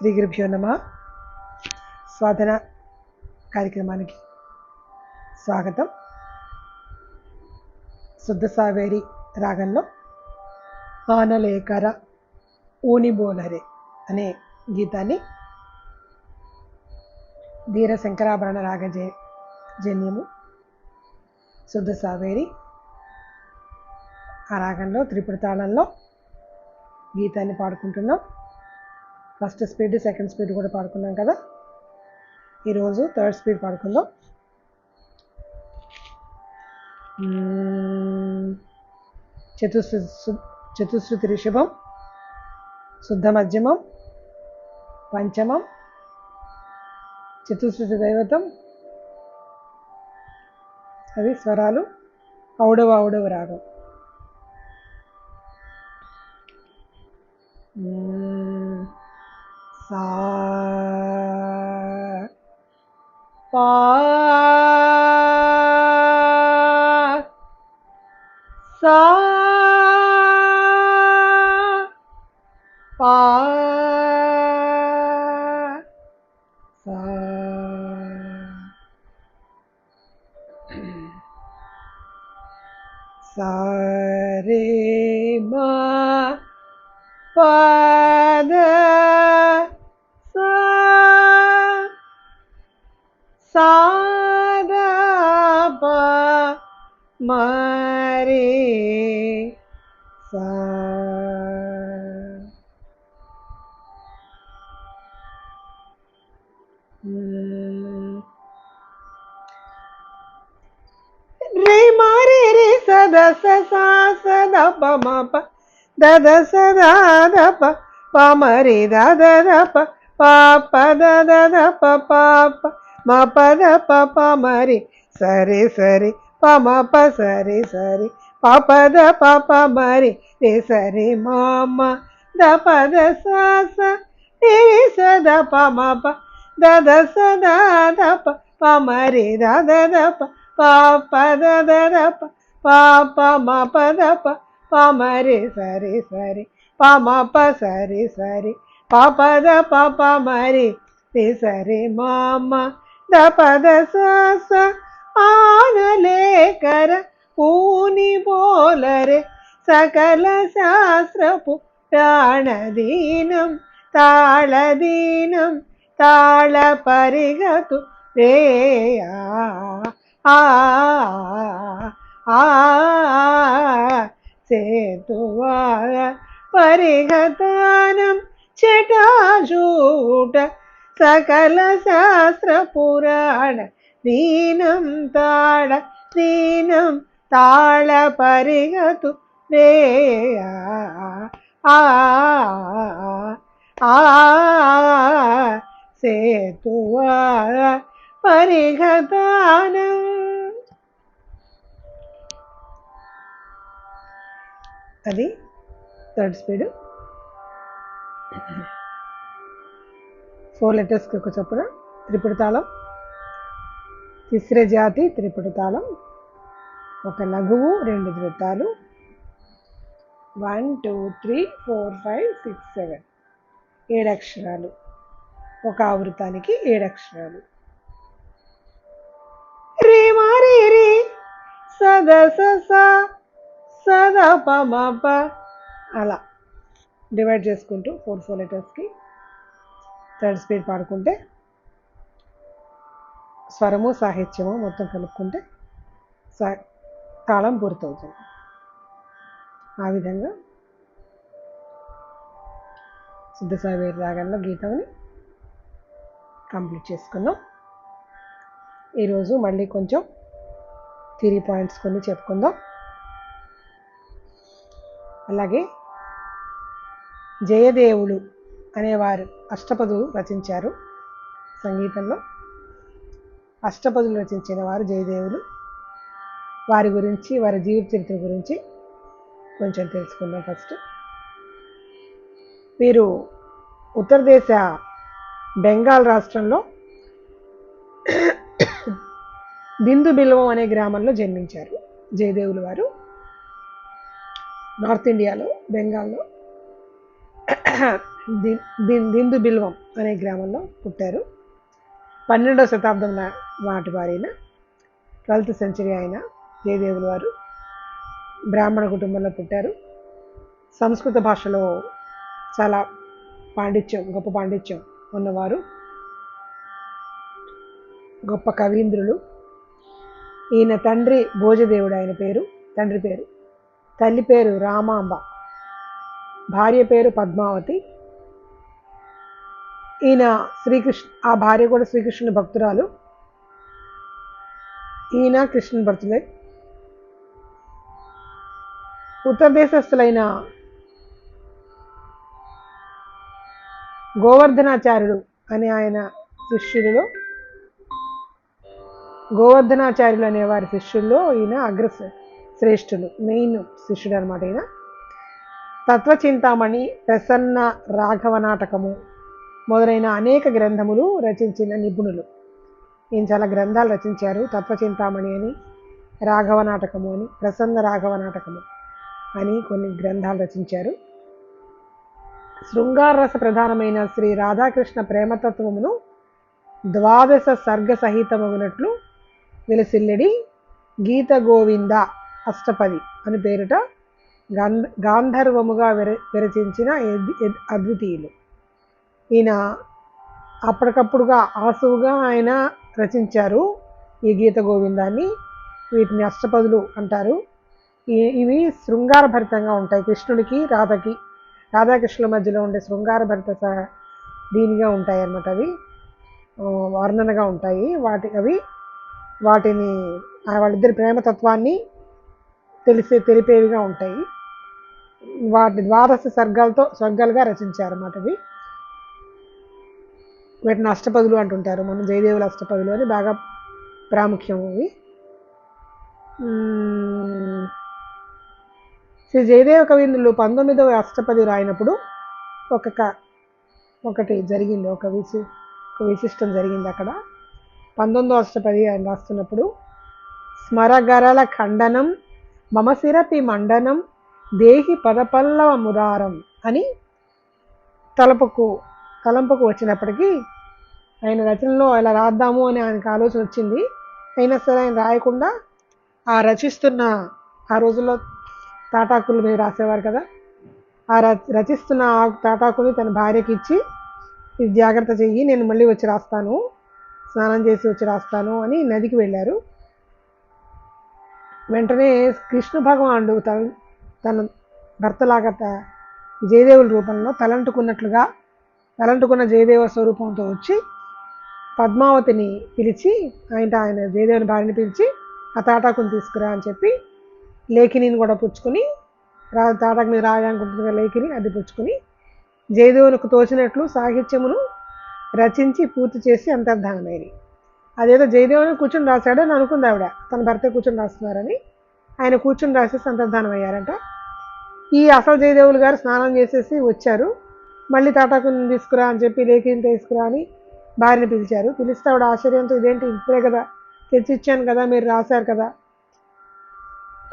శ్రీ గురుభ్యో నమ. స్వాధన కార్యక్రమానికి స్వాగతం. శుద్ధ సావేరి రాగంలో ఆనలేకర ఊనిబోలరే అనే గీతాన్ని ధీర శంకరాభరణ రాగ జ- జన్యము శుద్ధ సావేరి ఆ రాగంలో త్రిపుర తాళంలో గీతాన్ని పాడుకుంటున్నాం. ఫస్ట్ స్పీడ్ సెకండ్ స్పీడ్ కూడా పాడుకున్నాం కదా? ఈరోజు థర్డ్ స్పీడ్ పాడుకుందాం. చతుశ్రు చతుశ్రుతి రిషభం శుద్ధ మధ్యమం పంచమం చతుశ్రుతి దైవతం అవి స్వరాలు ఔడవ ఔడవ రాగం. sa pa sa pa sa sa re ma pa da సాద ప మరే సా మ్మ్. రే మారే రే సద స సా సద ప మ ప దద సద ద ప ప మరే ద ద ద ప ಮ ಪದ ಪ ಪ ಮರಿ ಸರಿ ಸರಿ ಪ ಮ ಪ ಸರಿ ಸರಿ ಪ ಪದ ಪ ಪ ಮರಿ ರಿ ಸರಿ ಮಾಮ ದ ಪದ ಸ ಸ ರಿ ಸ ದ ಪ ಮ ಪ ದ ದ ಸ ದ ದ ಪ ಪ ಮರಿ ದ ದ ದ ಪ ಪ ಪ ದ ದ ದ ಪ ಪ ಪ ಮ ಪ ದ ಪ ಪ ಮರಿ ಸರಿ ಸರಿ ಪ ಮ ಪ ಸರಿ ಸರಿ ಪ ಪದ ಪ ಪ ಮರಿ ರಿ ಸರಿ ಮಾಮ ദപദസ ആനലേഖര പൂനി പോലരെ സകല ശാസ്ത്രപു പ്രാണദീനം താളദീനം താളപരിഗതു രേയാ ആ ആ സേതുവാ പരിഗതാനം ചടാചൂട ద ప ద స స ఆనలేకర పూని బోలరే సకల శాస్త్రపు ప్రాణదీనం తాళదీనం తాళ పరిగతు రే ఆ ఆ సేతువా పరిగతానం చటాజూట సకల శాస్త్ర పురాణ దీనం తాళ దీనం తాళ పరిగతు రే ఆ ఆ సేతువా పరిగతానం అది థర్డ్ స్పీడ్ ఫోర్ లెటర్స్కి ఒక చొప్పున. త్రిపుడు తాళం. తిస్ర జాతి త్రిపుడు తాళం. ఒక లఘువు రెండు ధృతాలు. One two three four five six seven. ఏడు అక్షరాలు. ఒక ఆవృతానికి ఏడు అక్షరాలు. రే మారే రే సద సద పమ అలా. డివైడ్ చేసుకుంటూ ఫోర్ ఫోర్ లెటర్స్కి థర్డ్ స్పీడ్ పాడుకుంటే స్వరము సాహిత్యము మొత్తం కలుపుకుంటే సా తాళం పూర్తవుతుంది. ఆ విధంగా శుద్ధ రాగంలో గీతంని కంప్లీట్ చేసుకున్నాం ఈరోజు మళ్ళీ కొంచెం థిరీ పాయింట్స్ కొన్ని చెప్పుకుందాం. అలాగే జయదేవులు అనేవారు అష్టపదులు రచించారు సంగీతంలో. అష్టపదులు రచించిన వారు జయదేవులు. వారి గురించి వారి జీవిత చరిత్ర గురించి కొంచెం తెలుసుకుందాం ఫస్ట్. వీరు ఉత్తరదేశ బెంగాల్ రాష్ట్రంలో బిందు బిల్వం అనే గ్రామంలో జన్మించారు జయదేవులు వారు. నార్త్ ఇండియాలో బెంగాల్లో. దిందు బిల్వం అనే గ్రామంలో పుట్టారు. పన్నెండవ శతాబ్దం నాటి వారైన ట్వెల్త్ సెంచరీ అయిన జయదేవులు వారు బ్రాహ్మణ కుటుంబంలో పుట్టారు. సంస్కృత భాషలో చాలా పాండిత్యం గొప్ప పాండిత్యం ఉన్నవారు. గొప్ప కవీంద్రులు. ఈయన తండ్రి భోజదేవుడు ఆయన పేరు తండ్రి పేరు. తల్లి పేరు రామాంబ. భార్య పేరు పద్మావతి. ఈయన శ్రీకృష్ణ ఆ భార్య కూడా శ్రీకృష్ణుని భక్తురాలు. ఈయన కృష్ణుని భక్తులే. ఉత్తర దేశస్థులైన గోవర్ధనాచార్యుడు అనే ఆయన శిష్యులలో గోవర్ధనాచార్యులు అనే వారి శిష్యుల్లో ఈయన అగ్ర శ్రేష్ఠులు మెయిన్ శిష్యుడు అనమాట ఈయన. తత్వచింతామణి ప్రసన్న రాఘవ నాటకము. మొదలైన అనేక గ్రంథములు రచించిన నిపుణులు. ఈయన చాలా గ్రంథాలు రచించారు. తత్వచింతామణి అని రాఘవ నాటకము అని ప్రసన్న రాఘవ నాటకము అని కొన్ని గ్రంథాలు రచించారు. శృంగారరస ప్రధానమైన శ్రీ రాధాకృష్ణ ప్రేమతత్వమును ద్వాదశ సర్గ సహితమగునట్లు వెలసిల్లెడి గీత గోవింద అష్టపది అని పేరిట గంధ గాంధర్వముగా విర విరచించిన ఎద్- ఎద్- అద్వితీయులు. ఈయన అప్పటికప్పుడుగా ఆసువుగా ఆయన రచించారు ఈ గీత గోవిందాన్ని. వీటిని అష్టపదులు అంటారు. ఇవి శృంగారభరితంగా ఉంటాయి. కృష్ణుడికి రాధకి రాధాకృష్ణుల మధ్యలో ఉండే శృంగారభరిత దీనిగా ఉంటాయి అన్నమాట అవి. వర్ణనగా ఉంటాయి. వాటి అవి వాటిని వాళ్ళిద్దరి ప్రేమతత్వాన్ని తెలిసే తెలిపేవిగా ఉంటాయి. వాటి ద్వాదశ సర్గాలతో సర్గాలుగా రచించారు అన్నమాట వీటిని అష్టపదులు అంటుంటారు. మనం జయదేవుల అష్టపదులు అని బాగా ప్రాముఖ్యం అవి. శ్రీ జయదేవ కవీంద్రులు పంతొమ్మిదవ అష్టపది రాయినప్పుడు ఒక ఒకటి జరిగింది. ఒక విశి ఒక విశిష్టం జరిగింది అక్కడ. పంతొమ్మిదవ అష్టపది ఆయన రాస్తున్నప్పుడు స్మరగరల ఖండనం మమశిరపి మండనం దేహి పదపల్లవ ముదారం అని తలపుకు తలంపుకు వచ్చినప్పటికీ ఆయన రచనలో ఇలా రాద్దాము అని ఆయనకు ఆలోచన వచ్చింది. అయినా సరే ఆయన రాయకుండా ఆ రచిస్తున్న ఆ రోజుల్లో తాటాకులు మీద రాసేవారు కదా? ఆ ర- రచిస్తున్న ఆ తాటాకుని తన భార్యకి ఇచ్చి ఇది జాగ్రత్త చెయ్యి నేను మళ్ళీ వచ్చి రాస్తాను. స్నానం చేసి వచ్చి రాస్తాను అని నదికి వెళ్ళారు. వెంటనే కృష్ణ భగవానుడు తన తన భర్తలాగా జయదేవుల రూపంలో తలంటుకున్నట్లుగా తలంటుకున్న జయదేవ స్వరూపంతో వచ్చి పద్మావతిని పిలిచి ఆయన ఆయన జయదేవుని భార్యని పిలిచి ఆ తాటాకుని తీసుకురా అని చెప్పి లేఖినిని కూడా పుచ్చుకొని రా తాటాకు మీద రాయాలనుకుంటుంది లేఖిని అది పుచ్చుకొని జయదేవునికి తోచినట్లు సాహిత్యమును రచించి పూర్తి చేసి అంతర్ధానమైంది. అదేదో జయదేవుని కూర్చొని రాశాడని అనుకుంది ఆవిడ. తన భర్త కూర్చొని రాస్తున్నారని ఆయన కూర్చొని రాసేసి అంతర్ధానం అయ్యారంట ఈ అసలు జయదేవులు గారు స్నానం చేసేసి వచ్చారు. మళ్ళీ తాటాకుని తీసుకురా అని చెప్పి లేఖిని తీసుకురా అని భార్యని పిలిచారు. పిలిస్తే ఆవిడ ఆశ్చర్యంతో ఇదేంటి? ఇప్పుడే కదా. తెచ్చి ఇచ్చాను కదా మీరు రాశారు కదా.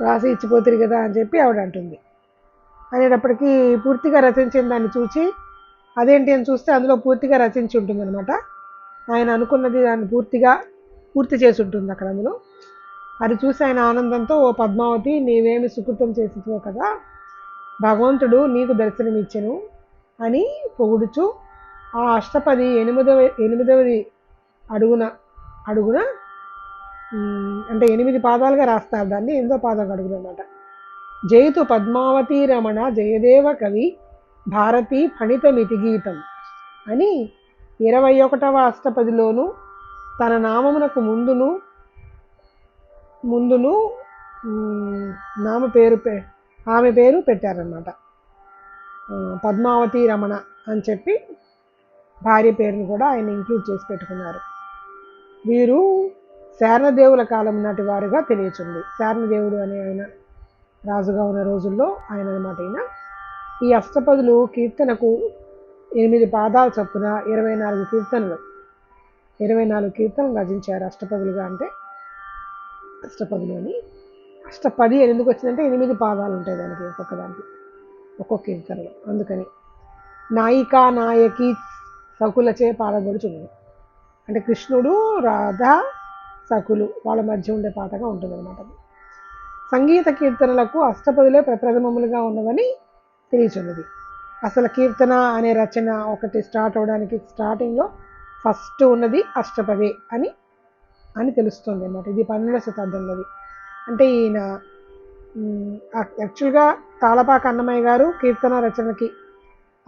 రాసి ఇచ్చిపోతురు కదా అని చెప్పి ఆవిడ అంటుంది. అనేటప్పటికీ పూర్తిగా రచించిన దాన్ని చూసి అదేంటి? అని చూస్తే అందులో పూర్తిగా రచించి ఉంటుంది అనమాట ఆయన అనుకున్నది దాన్ని పూర్తిగా పూర్తి చేసి ఉంటుంది అక్కడ అందులో. అది చూసి ఆయన ఆనందంతో ఓ పద్మావతి నీవేమి సుకృతం చేసివో కదా. భగవంతుడు నీకు దర్శనమిచ్చెను. అని పొగుడుచు ఆ అష్టపది ఎనిమిదవ ఎనిమిదవది అడుగున అడుగున అంటే ఎనిమిది పాదాలుగా రాస్తారు దాన్ని ఎనిమిదో పాదం అడుగున అనమాట జయతు పద్మావతి రమణ జయదేవ కవి భారతీ ఫణితమితి గీతం అని ఇరవై ఒకటవ అష్టపదిలోను తన నామమునకు ముందును ముందును నామ పేరు పే ఆమె పేరు పెట్టారన్నమాట. పద్మావతి రమణ అని చెప్పి భార్య పేరుని కూడా ఆయన ఇంక్లూడ్ చేసి పెట్టుకున్నారు. వీరు శారణదేవుల కాలం నాటి వారుగా తెలియచుంది. శారణదేవుడు అనే ఆయన రాజుగా ఉన్న రోజుల్లో ఆయన అనమాట ఈయన. ఈ అష్టపదులు కీర్తనకు ఎనిమిది పాదాల చొప్పున ఇరవై నాలుగు కీర్తనలు ఇరవై నాలుగు కీర్తనలు రచించారు అష్టపదులుగా అంటే. అష్టపదులు అని. అష్టపది అని ఎందుకు వచ్చిందంటే ఎనిమిది పాదాలు ఉంటాయి దానికి ఒక్కొక్క దానికి. ఒక్కో కీర్తనలో అందుకని నాయికా నాయకి సకులచే పాడబడుచున్నది అంటే కృష్ణుడు రాధ సకులు వాళ్ళ మధ్య ఉండే పాటగా ఉంటుంది అనమాట సంగీత కీర్తనలకు అష్టపదులే ప్రప్రథమములుగా ఉన్నవని తెలియచున్నది. అసలు కీర్తన అనే రచన ఒకటి స్టార్ట్ అవడానికి స్టార్టింగ్లో ఫస్ట్ ఉన్నది అష్టపదే అని అని తెలుస్తుంది అన్నమాట ఇది పన్నెండవ శతాబ్దంలోది. అంటే ఈయన యాక్చువల్గా తాళపాక అన్నమయ్య గారు కీర్తన రచనకి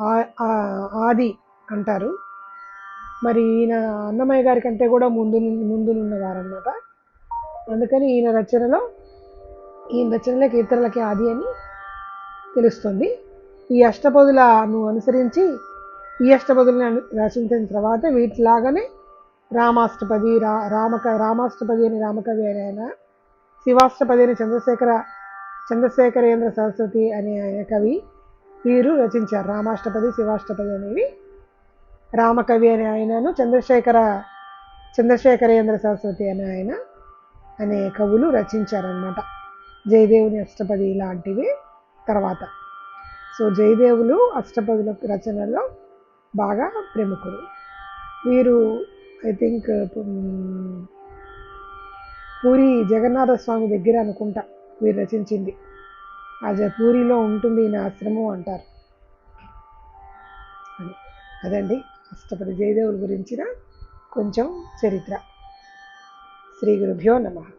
ఆ- ఆది అంటారు. మరి ఈయన అన్నమయ్య గారి కంటే కూడా ముందు ముందునున్నవారన్నమాట. అందుకని ఈయన రచనలో ఈయన రచనలే కీర్తనలకి ఆది అని తెలుస్తుంది. ఈ అష్టపదులను అనుసరించి ఈ అష్టపదులను రచించిన తర్వాత వీటిలాగానే రామాష్టపది రా రామక రామాష్టపది అని రామకవి అయిన శివాష్టపది అని చంద్రశేఖర చంద్రశేఖరేంద్ర సరస్వతి అనే ఆయన కవి వీరు రచించారు. రామాష్టపది శివాష్టపది అనేవి. రామకవి అనే ఆయనను చంద్రశేఖర చంద్రశేఖరేంద్ర సరస్వతి అనే ఆయన అనే కవులు రచించారనమాట జయదేవుని అష్టపది లాంటివి తర్వాత. సో జయదేవులు అష్టపదుల రచనలో బాగా ప్రముఖులు. వీరు ఐ థింక్ పూరి జగన్నాథ స్వామి దగ్గర అనుకుంటా. వీరు రచించింది. ఆ జపూరిలో ఉంటుంది ఈయన ఆశ్రమం అంటారు. అని. అదండి అష్టపతి జయదేవుల గురించిన కొంచెం చరిత్ర. శ్రీ గురుభ్యో నమః.